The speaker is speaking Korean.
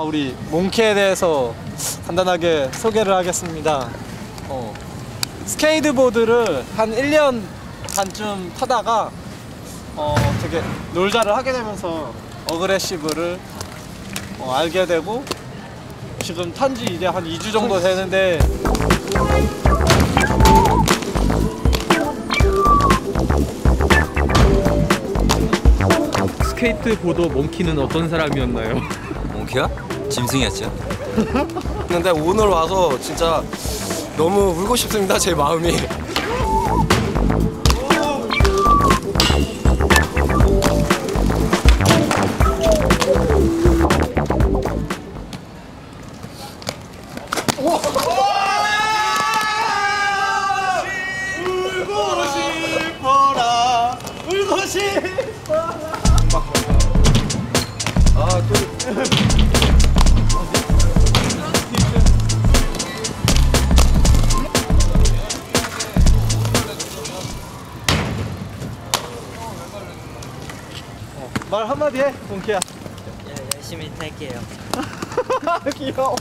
어, 우리 몽키에 대해서 간단하게 소개를 하겠습니다. 어, 스케이트보드를 한 1년 반쯤 타다가 어, 되게 놀자를 하게 되면서 어그레시브를 어, 알게 되고 지금 탄 지 이제 한 2주 정도 되는데 스케이트보드 몽키는 어떤 사람이었나요? 몽키야? 짐승이었죠. 근데 오늘 와서 진짜 너무 울고 싶습니다 제 마음이 말 한마디 해 몽키야 예, 열심히 탈게요. 귀여워